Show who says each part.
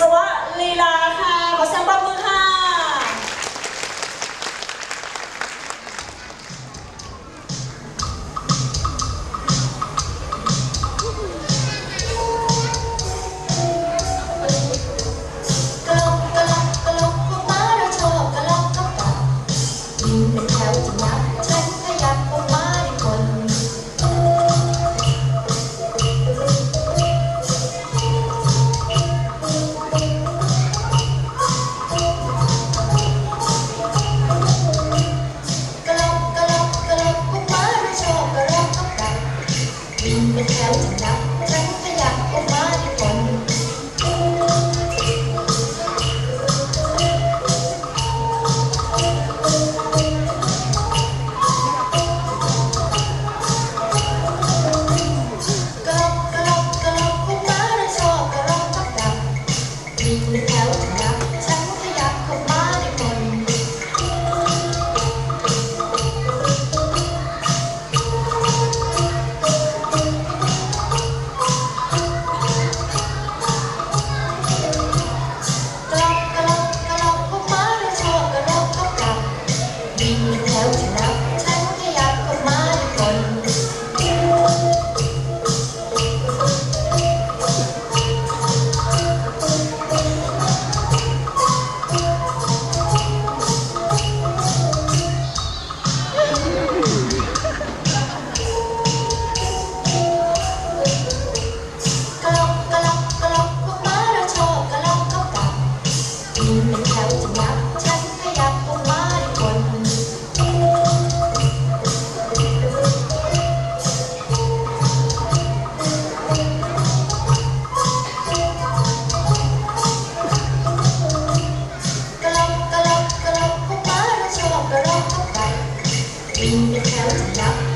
Speaker 1: ศวะลีลาค่ะขอเสียงปรบมือ
Speaker 2: Thank you. in the hell, love.